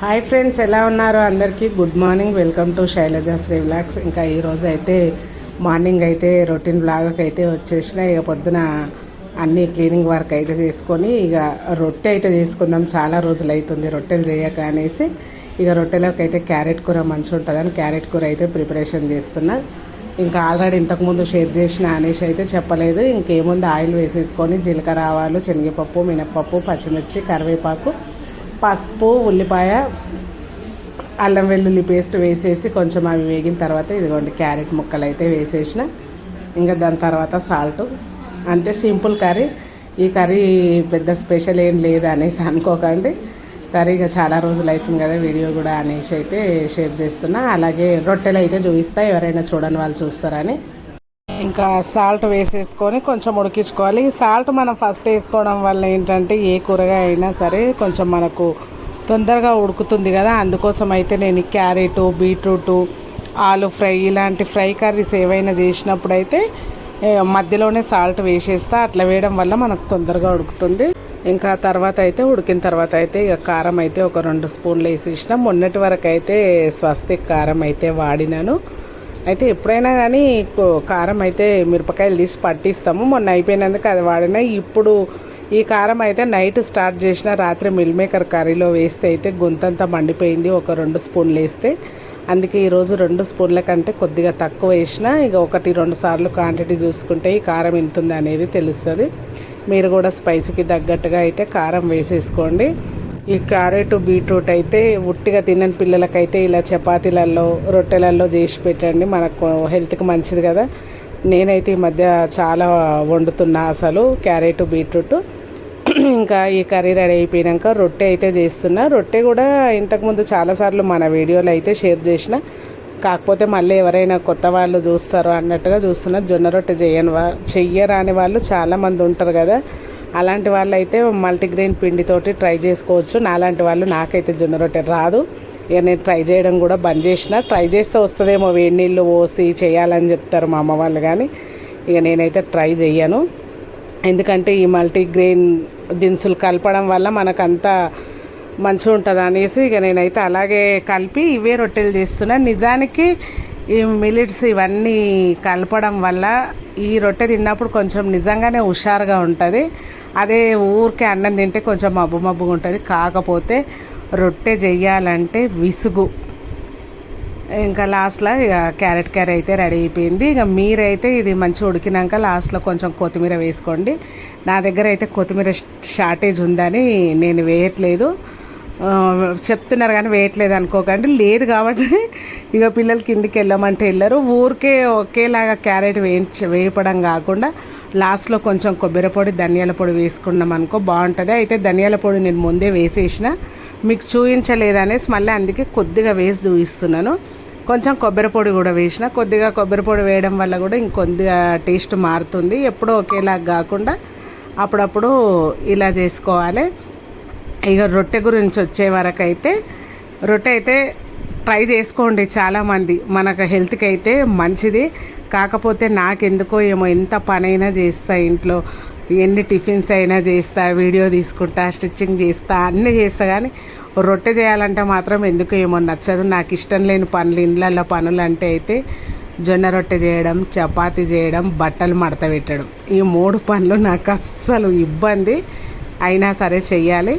Hi friends ఎలా ఉన్నారు? అందరికీ good morning. Welcome to Shailaja Sri vlogs. ఇంకా ఈరోజు అయితే మార్నింగ్ అయితే రొటీన్ బ్లాగ్కి అయితే వచ్చేసిన. ఇక పొద్దున అన్ని క్లీనింగ్ వర్క్ అయితే చేసుకొని ఇక రొట్టె అయితే చేసుకుందాం. చాలా రోజులు అవుతుంది రొట్టెలు చేయక అనేసి. ఇక రొట్టెలోకి అయితే క్యారెట్ కూర మంచిగా ఉంటుందని క్యారెట్ కూర అయితే ప్రిపరేషన్ చేస్తున్నా. ఇంకా ఆల్రెడీ ఇంతకుముందు షేర్ చేసిన అనేసి అయితే చెప్పలేదు. ఇంకేముంది? ఆయిల్ వేసేసుకొని జీలకర్ర ఆవాలు శనగపప్పు మినప్పప్పు పచ్చిమిర్చి కరివేపాకు పసుపు ఉల్లిపాయ అల్లం వెల్లుల్లి పేస్ట్ వేసేసి కొంచెం అవి వేగిన తర్వాత ఇదిగోండి క్యారెట్ ముక్కలు అయితే వేసేసిన. ఇంకా దాని తర్వాత సాల్ట్. అంతే సింపుల్ కర్రీ. ఈ కర్రీ పెద్ద స్పెషల్ ఏం లేదు అనేసి అనుకోకండి. సరే ఇక చాలా రోజులు అవుతుంది కదా వీడియో కూడా అనేసి అయితే షేర్ చేస్తున్నా. అలాగే రొట్టెలు అయితే చూపిస్తా ఎవరైనా చూడని వాళ్ళు చూస్తారని. ఇంకా సాల్ట్ వేసేసుకొని కొంచెం ఉడికించుకోవాలి. ఈ సాల్ట్ మనం ఫస్ట్ వేసుకోవడం వల్ల ఏంటంటే ఏ కూరగాయ అయినా సరే కొంచెం మనకు తొందరగా ఉడుకుతుంది కదా. అందుకోసం అయితే నేను క్యారెట్ బీట్రూట్ ఆలు ఫ్రై ఇలాంటి ఫ్రై కర్రీస్ ఏవైనా చేసినప్పుడు అయితే మధ్యలోనే సాల్ట్ వేసేస్తా. అట్లా వేయడం వల్ల మనకు తొందరగా ఉడుకుతుంది. ఇంకా తర్వాత అయితే ఉడికిన తర్వాత అయితే ఇక కారం అయితే ఒక రెండు స్పూన్లు వేసేసిన. మొన్నటి వరకు అయితే స్వస్తిక్ కారం అయితే వాడినాను. అయితే ఎప్పుడైనా కానీ కారం అయితే మిరపకాయలు తీసి పట్టిస్తాము. మొన్న అయిపోయినందుకు అది వాడినా. ఇప్పుడు ఈ కారం అయితే నైట్ స్టార్ట్ చేసిన రాత్రి మిల్ మేకర్ కర్రీలో వేస్తే అయితే గొంతంతా మండిపోయింది. ఒక రెండు స్పూన్లు వేస్తే. అందుకే ఈరోజు రెండు స్పూన్ల కంటే కొద్దిగా తక్కువ వేసిన ఇక ఒకటి రెండు సార్లు క్వాంటిటీ చూసుకుంటే ఈ కారం ఎంతుంది అనేది తెలుస్తుంది. మీరు కూడా స్పైసీకి తగ్గట్టుగా అయితే కారం వేసేసుకోండి. ఈ క్యారెట్ బీట్రూట్ అయితే ఉట్టిగా తినని పిల్లలకైతే ఇలా చపాతీలలో రొట్టెలలో చేసి పెట్టండి. మనకు హెల్త్కి మంచిది కదా. నేనైతే ఈ మధ్య చాలా వండుతున్నా అసలు క్యారెట్ బీట్రూట్. ఇంకా ఈ కర్రీ రెడీ అయిపోయాక రొట్టె అయితే చేస్తున్నా. రొట్టె కూడా ఇంతకుముందు చాలాసార్లు మన వీడియోలో అయితే షేర్ చేసిన. కాకపోతే మళ్ళీ ఎవరైనా కొత్త వాళ్ళు చూస్తారు అన్నట్టుగా చూస్తున్నా. జొన్న రొట్టె చేయని వా చెయ్యరాని వాళ్ళు చాలామంది ఉంటారు కదా. అలాంటి వాళ్ళు అయితే మల్టీగ్రెయిన్ పిండితోటి ట్రై చేసుకోవచ్చు. నాలాంటి వాళ్ళు నాకైతే జొన్న రొట్టె రాదు. ఇక నేను ట్రై చేయడం కూడా బంద్ చేసిన. ట్రై చేస్తే వస్తుందేమో వేడి నీళ్ళు పోసి చేయాలని చెప్తారు మా అమ్మ వాళ్ళు కానీ ఇక నేనైతే ట్రై చేయను ఎందుకంటే ఈ మల్టీగ్రెయిన్ దినుసులు కలపడం వల్ల మనకంతా మంచిగా ఉంటుంది అనేసి ఇక నేనైతే అలాగే కలిపి ఇవే రొట్టెలు చేస్తున్నా. నిజానికి ఈ మిలిట్స్ ఇవన్నీ కలపడం వల్ల ఈ రొట్టె తిన్నప్పుడు కొంచెం నిజంగానే హుషారుగా ఉంటుంది. అదే ఊరికే అన్నం తింటే కొంచెం మబ్బు మబ్బుగా ఉంటుంది. కాకపోతే రొట్టె చెయ్యాలంటే విసుగు. ఇంకా లాస్ట్లో ఇక క్యారెట్ కర్రీ అయితే రెడీ అయిపోయింది. ఇక మీరైతే ఇది మంచిగా ఉడికినాక లాస్ట్లో కొంచెం కొత్తిమీర వేసుకోండి. నా దగ్గర అయితే కొత్తిమీర షార్టేజ్ ఉందని నేను వేయట్లేదు. చెప్తున్నారు కానీ వేయట్లేదు అనుకోకండి. లేదు కాబట్టి ఇక పిల్లలు కిందికి వెళ్ళమంటే వెళ్ళరు. ఊరికే ఒకేలాగా క్యారెట్ వేయించ వేయపడం కాకుండా లాస్ట్లో కొంచెం కొబ్బరి పొడి ధనియాల పొడి వేసుకున్నాం అనుకో బాగుంటుంది. అయితే ధనియాల పొడి నేను ముందే వేసేసిన. మీకు చూపించలేదనేసి మళ్ళీ అందుకే కొద్దిగా వేసి చూపిస్తున్నాను. కొంచెం కొబ్బరి పొడి కూడా వేసిన. కొద్దిగా కొబ్బరి పొడి వేయడం వల్ల కూడా ఇంకొద్దిగా టేస్ట్ మారుతుంది. ఎప్పుడూ ఒకేలాగా కాకుండా అప్పుడప్పుడు ఇలా చేసుకోవాలి. ఇక రొట్టె గురించి వచ్చే వరకు అయితే రొట్టె అయితే ట్రై చేసుకోండి చాలామంది. మనకు హెల్త్కి అయితే మంచిది. కాకపోతే నాకెందుకో ఏమో ఎంత పనైనా చేస్తా ఇంట్లో. ఎన్ని టిఫిన్స్ అయినా చేస్తా వీడియో తీసుకుంటా స్టిచ్చింగ్ చేస్తా అన్నీ చేస్తా కానీ రొట్టె చేయాలంటే మాత్రం ఎందుకు ఏమో నచ్చదు. నాకు ఇష్టం లేని పనులు ఇండ్లలో పనులు అంటే అయితే జొన్న రొట్టె చేయడం చపాతి చేయడం బట్టలు మడత పెట్టడం. ఈ మూడు పనులు నాకు అస్సలు ఇబ్బంది. అయినా సరే చెయ్యాలి.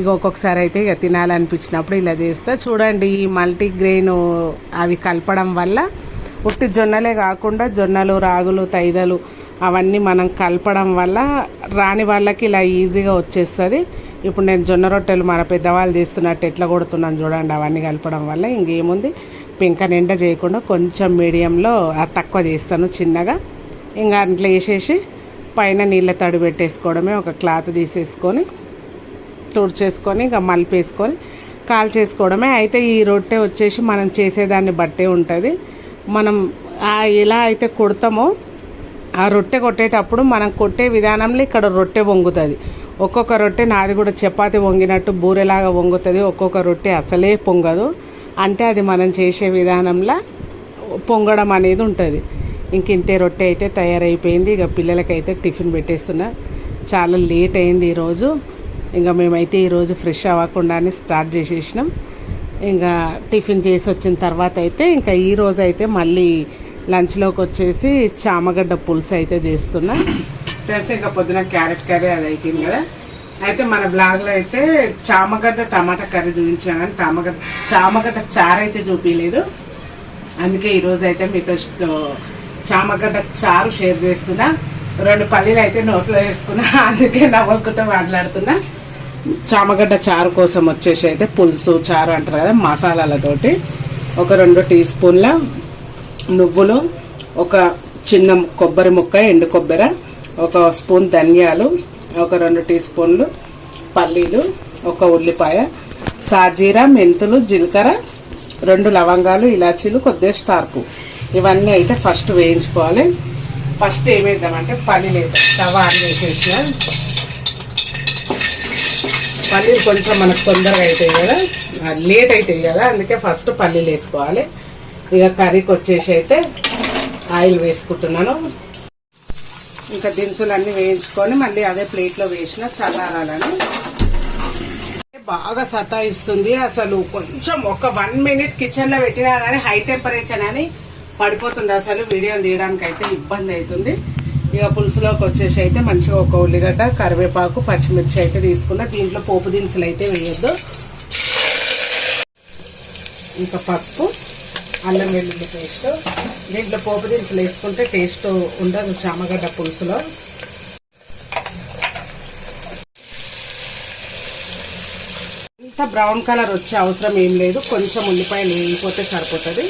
ఇక ఒక్కొక్కసారి అయితే ఇక తినాలనిపించినప్పుడు ఇలా చేస్తా. చూడండి ఈ మల్టీగ్రెయిన్ అవి కలపడం వల్ల ఉట్టి జొన్నలే కాకుండా జొన్నలు రాగులు తైదలు అవన్నీ మనం కలపడం వల్ల రాని వాళ్ళకి ఇలా ఈజీగా వచ్చేస్తుంది. ఇప్పుడు నేను జొన్న రొట్టెలు మన పెద్దవాళ్ళు చేస్తున్నట్టు ఎట్లా కొడుతున్నాను చూడండి అవన్నీ కలపడం వల్ల ఇంకేముంది? పింక నిండా చేయకుండా కొంచెం మీడియంలో అది తక్కువ చేస్తాను చిన్నగా. ఇంకా అట్లా వేసేసి పైన నీళ్ళ తడి పెట్టేసుకోవడమే ఒక క్లాత్ తీసేసుకొని తుడిచేసుకొని ఇక మలిపేసుకొని కాల్ చేసుకోవడమే. అయితే ఈ రొట్టె వచ్చేసి మనం చేసేదాన్ని బట్టే ఉంటుంది. మనం ఎలా అయితే కొడతామో ఆ రొట్టె కొట్టేటప్పుడు మనం కొట్టే విధానంలో ఇక్కడ రొట్టె వంగుతుంది. ఒక్కొక్క రొట్టె నాది కూడా చపాతి వంగినట్టు బూరెలాగా వంగుతుంది. ఒక్కొక్క రొట్టె అసలే పొంగదు. అంటే అది మనం చేసే విధానంలో పొంగడం అనేది ఉంటుంది. ఇంక ఇంతే రొట్టె అయితే తయారైపోయింది. ఇక పిల్లలకైతే టిఫిన్ పెట్టేస్తున్నా. చాలా లేట్ అయింది ఈరోజు. ఇంకా మేమైతే ఈరోజు ఫ్రెష్ అవ్వకుండానే స్టార్ట్ చేసేసినాం. ఇంకా టిఫిన్ చేసి వచ్చిన తర్వాత అయితే ఇంకా ఈరోజు అయితే మళ్ళీ లంచ్లోకి వచ్చేసి చామగడ్డ పులుసు అయితే చేస్తున్నా. ఫ్రెండ్స్ ఇంకా పొద్దున క్యారెట్ కర్రీ అది అయిపోయింది కదా. అయితే మన బ్లాగ్లో అయితే చామగడ్డ టమాటా కర్రీ చూపించాను కానీ చామగడ్డ చామగడ్డ చారు అయితే చూపించలేదు. అందుకే ఈరోజు అయితే మీతో చామగడ్డ చారు షేర్ చేస్తున్నా. రెండు పల్లీలు అయితే నోట్లో వేసుకున్నా అందుకే నవ్వుకుంటూ మాట్లాడుతున్నా. చామగడ్డ చారు కోసం వచ్చేసి అయితే పులుసు చారు అంటారు కదా మసాలాలతోటి ఒక రెండు టీ స్పూన్ల నువ్వులు ఒక చిన్న కొబ్బరి ముక్క ఎండు కొబ్బరి ఒక స్పూన్ ధనియాలు ఒక రెండు టీ స్పూన్లు పల్లీలు ఒక ఉల్లిపాయ సాజీరా మెంతులు జీలకర్ర రెండు లవంగాలు ఇలాచీలు కొద్దిగా స్టార్పు ఇవన్నీ అయితే ఫస్ట్ వేయించుకోవాలి. ఫస్ట్ ఏమేద్దామంటే పల్లీలు వేద్దాం. తవా ఆన్ వేసేసిన పల్లీలు కొంచెం మనకు తొందరగా అవుతాయి కదా. లేట్ అవుతాయి కదా. అందుకే ఫస్ట్ పల్లీలు వేసుకోవాలి. ఇక కర్రీకి వచ్చేసి అయితే ఆయిల్ వేసుకుంటున్నాను. ఇంకా దినుసులు అన్ని వేయించుకొని మళ్ళీ అదే ప్లేట్లో వేసిన చల్లారాలని. బాగా సతాయిస్తుంది అసలు. కొంచెం ఒక వన్ మినిట్ కిచెన్లో పెట్టినా కానీ హై టెంపరేచర్ అని పడిపోతుంది అసలు. వీడియో తీయడానికి అయితే ఇబ్బంది అవుతుంది. ఇక పులుసులోకి వచ్చేసి అయితే మంచిగా ఒక ఉల్లిగడ్డ కరివేపాకు పచ్చిమిర్చి అయితే తీసుకున్నా. దీంట్లో పోపు దినుసులు అయితే వేయొద్దు. ఇంకా పసుపు అల్లం వెల్లుల్లి పేస్ట్. దీంట్లో పోపు దినుసులు వేసుకుంటే టేస్ట్ ఉండదు చామగడ్డ పులుసులో. ఇంత బ్రౌన్ కలర్ వచ్చే అవసరం ఏం లేదు. కొంచెం ఉల్లిపాయలు వేయిపోతే సరిపోతుంది.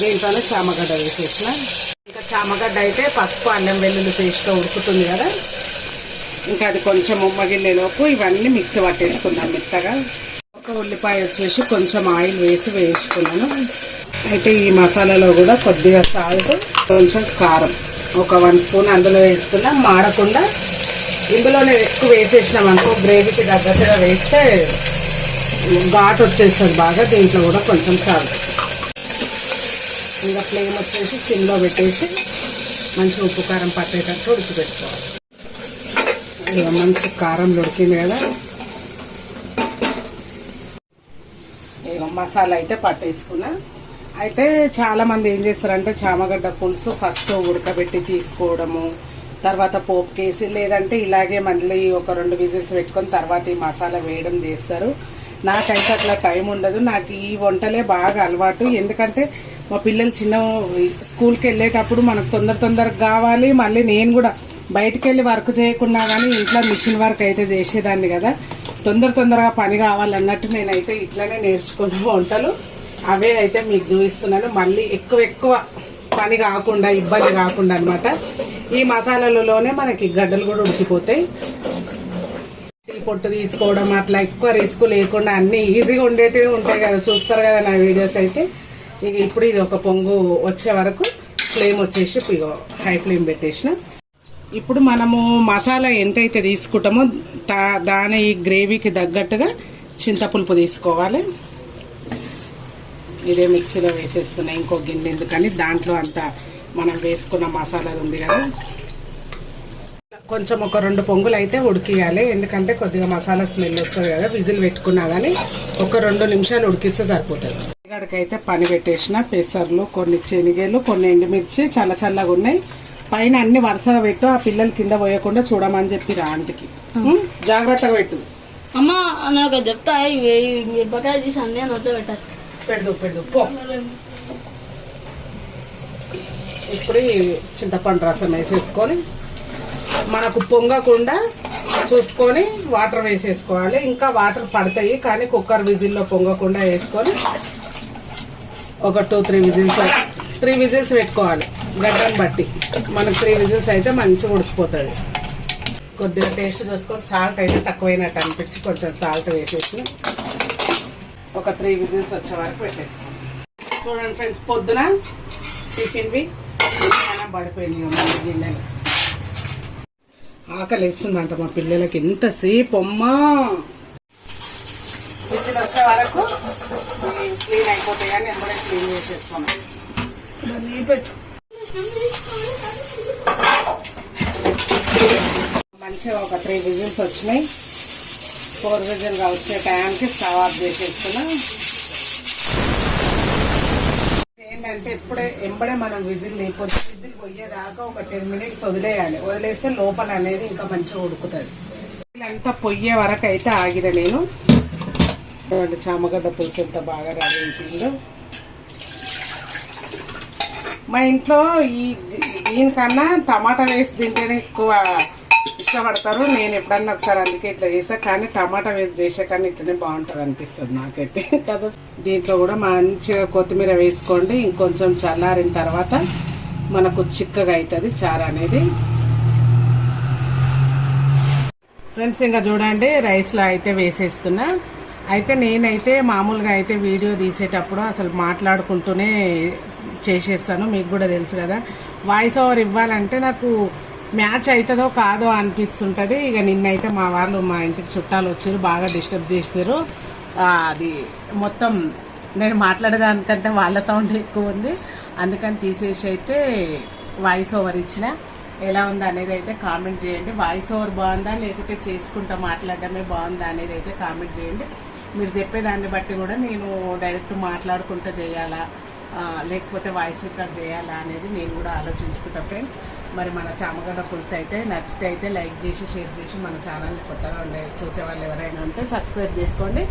దీంట్లోనే చామగడ్డ వేసేసిన. చామగడ్డ అయితే పసుపు అల్లం వెల్లుల్లి పేస్ట్ ఉడుకుతుంది కదా. ఇంకా అది కొంచెం ఉమ్మగిల్లేలోపు ఇవన్నీ మిక్స్ పట్టేసుకున్నాను మెత్తగా. ఒక ఉల్లిపాయ వచ్చేసి కొంచెం ఆయిల్ వేసి వేయించుకున్నాను. అయితే ఈ మసాలాలో కూడా కొద్దిగా సాల్ట్ కొంచెం కారం. ఒక వన్ స్పూన్ అందులో వేసుకున్నా మాడకుండా. ఇందులోనే ఎక్కువ వేసేసినాం అనుకో గ్రేవీకి దగ్గరగా వేస్తే ఘాట్ వచ్చేస్తుంది బాగా దీంట్లో కూడా కొంచెం సాల్ట్. ఇంకా ఫ్లేమ్ వచ్చేసి సిమ్లో పెట్టేసి మంచి ఉప్పు కారం పట్టేటట్టు ఉడికిపెట్టుకోవాలి. ఇక మంచి కారం ఉడికింది కదా. ఇక మసాలా అయితే పట్టేసుకున్నా. అయితే చాలా మంది ఏం చేస్తారంటే చామగడ్డ పులుసు ఫస్ట్ ఉడకబెట్టి తీసుకోవడము తర్వాత పోపుకేసి లేదంటే ఇలాగే మళ్ళీ ఒక రెండు విజిల్స్ పెట్టుకొని తర్వాత ఈ మసాలా వేయడం చేస్తారు. నాకైతే అట్లా టైం ఉండదు. నాకు ఈ వంటలే బాగా అలవాటు. ఎందుకంటే మా పిల్లలు చిన్న స్కూల్కి వెళ్ళేటప్పుడు మనకు తొందర తొందరగా కావాలి. మళ్ళీ నేను కూడా బయటికి వెళ్ళి వర్క్ చేయకుండా కానీ ఇంట్లో మిషన్ వర్క్ అయితే చేసేదాన్ని కదా. తొందర తొందరగా పని కావాలన్నట్టు నేనైతే ఇట్లానే నేర్చుకున్న వంటలు. అవే అయితే మీకు చూపిస్తున్నాను. మళ్ళీ ఎక్కువ ఎక్కువ పని కాకుండా ఇబ్బంది కాకుండా అన్నమాట. ఈ మసాలాలలోనే మనకి గడ్డలు కూడా ఉడికిపోతాయి. పొట్టు తీసుకోవడం అట్లా ఎక్కువ రిస్క్ లేకుండా అన్ని ఈజీగా ఉండేటివి ఉంటాయి కదా. చూస్తారు కదా నా వీడియోస్ అయితే. ఇక ఇప్పుడు ఇది ఒక పొంగు వచ్చే వరకు ఫ్లేమ్ వచ్చేసి ఇగో హై ఫ్లేమ్ పెట్టేసిన. ఇప్పుడు మనము మసాలా ఎంతైతే తీసుకుంటామో దా దాని గ్రేవీకి తగ్గట్టుగా చింతపులుపు తీసుకోవాలి. ఇదే మిక్సీలో వేసేస్తున్నా ఇంకో గిన్నె ఎందుకని దాంట్లో అంత మనం వేసుకున్న మసాలా ఉంది కదా. కొంచెం ఒక రెండు పొంగులు అయితే ఉడికియాలి. ఎందుకంటే కొద్దిగా మసాలా స్మెల్ వస్తుంది కదా విజిల్ పెట్టుకున్నా కానీ ఒక రెండు నిమిషాలు ఉడికిస్తే సరిపోతుంది. ఇక్కడికైతే పని పెట్టేసిన పెసర్లు కొన్ని శనగలు కొన్ని ఎండుమిర్చి చల్ల చల్లగా ఉన్నాయి. పైన అన్ని వరుసగా పెట్టు ఆ పిల్లలు కింద పోయకుండా చూడమని చెప్పి రా ఆంటీకి? జాగ్రత్తగా పెట్టు. అమ్మ నేను ఒక చెప్తా మిరపకాయ తీసి అన్నీ నోట్లో పెట్టాలి. పెడదు పెడదు పో. ఇప్పుడు చింతపండు రసం వేసేసుకొని మనకు పొంగకుండా చూసుకొని వాటర్ వేసేసుకోవాలి. ఇంకా వాటర్ పడతాయి కానీ కుక్కర్ విజిల్లో పొంగకుండా వేసుకొని ఒక two three whistles three whistles పెట్టుకోవాలి. గడ్డను బట్టి. మనకు త్రీ విజిల్స్ అయితే మంచిగా ఉడికిపోతుంది. కొద్దిగా టేస్ట్ చూసుకొని సాల్ట్ అయితే తక్కువైనట్టు అనిపించి కొంచెం సాల్ట్ వేసేసి ఒక త్రీ విజిల్స్ వచ్చే వరకు పెట్టేసుకోండి చూడండి ఫ్రెండ్స్ పొద్దున టిఫిన్వి పడిపోయినాయి గిన్నెలు. ఆకలి వేస్తుందంట మా పిల్లలకి. ఎంతసేపు అమ్మా! విజిల్ వచ్చే వరకు క్లీన్ అయిపోతాయి అని ఎంబడే క్లీన్ చేసేసుకున్నాం పెట్టు మంచిగా ఒక త్రీ విజిల్స్ వచ్చినాయి. ఫోర్ విజిల్గా వచ్చే టైంకి స్టవ్ ఆఫ్ చేసేస్తున్నా. ఏంటంటే ఇప్పుడే ఎంబడే మనం విజిల్ లేకపోతే విజిల్ పోయేదాకా ఒక టెన్ మినిట్స్ వదిలేయాలి. వదిలేస్తే లోపల అనేది ఇంకా మంచిగా ఉడుకుతుంది. అంతా పొయ్యే వరకు అయితే ఆగిన నేను. చూడండి చామగడ్డ పులుసు ఎంత బాగా రెడీ అయిపోయిందో మా ఇంట్లో ఈ దీనికన్నా టమాటా వేసి తింటేనే ఎక్కువ ఇష్టపడతారు. నేను ఎప్పుడన్నా ఒకసారి అందుకే ఇట్లా చేసా కానీ టమాటా వేసి చేసా కానీ ఇట్లనే బాగుంటుంది అనిపిస్తుంది నాకైతే. కదా. దీంట్లో కూడా మంచిగా కొత్తిమీర వేసుకోండి. ఇంకొంచెం చల్లారిన తర్వాత మనకు చిక్కగా అవుతుంది చారు అనేది. ఫ్రెండ్స్ ఇంకా చూడండి రైస్లో అయితే వేసేస్తున్నా. అయితే నేనైతే మామూలుగా అయితే వీడియో తీసేటప్పుడు అసలు మాట్లాడుకుంటూనే చేసేస్తాను మీకు కూడా తెలుసు కదా. వాయిస్ ఓవర్ ఇవ్వాలంటే నాకు మ్యాచ్ అవుతుందో కాదో అనిపిస్తుంటుంది. ఇక నిన్నైతే మా వాళ్ళు మా ఇంటికి చుట్టాలు వచ్చారు బాగా డిస్టర్బ్ చేశారు. అది మొత్తం నేను మాట్లాడేదానికంటే వాళ్ళ సౌండ్ ఎక్కువ ఉంది. అందుకని తీసేసి అయితే వాయిస్ ఓవర్ ఇచ్చిన. ఎలా ఉంది అనేది అయితే కామెంట్ చేయండి. వాయిస్ ఓవర్ బాగుందా? లేకుంటే చేసుకుంటా మాట్లాడడమే బాగుందా అనేది అయితే కామెంట్ చేయండి. మీరు చెప్పేదాన్ని బట్టి కూడా నేను డైరెక్ట్ మాట్లాడుకుంటూ చేయాలా? లేకపోతే వాయిస్ రికార్డ్ చేయాలా అనేది నేను కూడా ఆలోచించుకుంటా ఫ్రెండ్స్. మరి మన చామగడ్డ పులుసు అయితే నచ్చితే అయితే లైక్ చేసి షేర్ చేసి మన ఛానల్ కొత్తగా ఉండే చూసే వాళ్ళు ఎవరైనా ఉంటే సబ్స్క్రైబ్ చేసుకోండి.